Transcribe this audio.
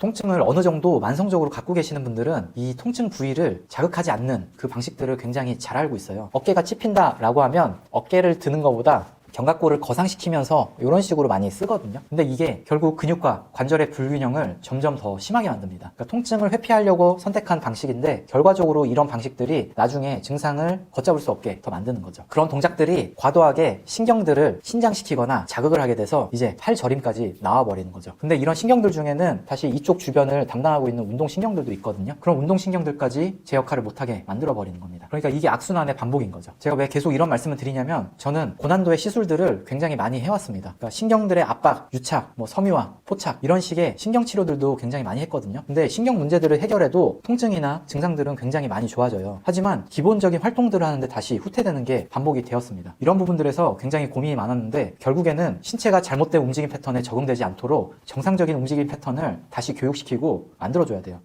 통증을 어느 정도 만성적으로 갖고 계시는 분들은 이 통증 부위를 자극하지 않는 그 방식들을 굉장히 잘 알고 있어요. 어깨가 찝힌다 라고 하면 어깨를 드는 것보다 견갑골을 거상시키면서 이런 식으로 많이 쓰거든요. 근데 이게 결국 근육과 관절의 불균형을 점점 더 심하게 만듭니다. 그러니까 통증을 회피하려고 선택한 방식인데 결과적으로 이런 방식들이 나중에 증상을 걷잡을 수 없게 더 만드는 거죠. 그런 동작들이 과도하게 신경들을 신장시키거나 자극을 하게 돼서 이제 팔 저림까지 나와버리는 거죠. 근데 이런 신경들 중에는 사실 이쪽 주변을 담당하고 있는 운동신경들도 있거든요. 그런 운동신경들까지 제 역할을 못하게 만들어버리는 겁니다. 그러니까 이게 악순환의 반복인 거죠. 제가 왜 계속 이런 말씀을 드리냐면 저는 고난도의 시술들을 굉장히 많이 해왔습니다. 그러니까 신경들의 압박, 유착, 뭐 섬유화, 포착 이런 식의 신경 치료들도 굉장히 많이 했거든요. 근데 신경 문제들을 해결해도 통증이나 증상들은 굉장히 많이 좋아져요. 하지만 기본적인 활동들을 하는데 다시 후퇴되는 게 반복이 되었습니다. 이런 부분들에서 굉장히 고민이 많았는데 결국에는 신체가 잘못된 움직임 패턴에 적응되지 않도록 정상적인 움직임 패턴을 다시 교육시키고 만들어줘야 돼요.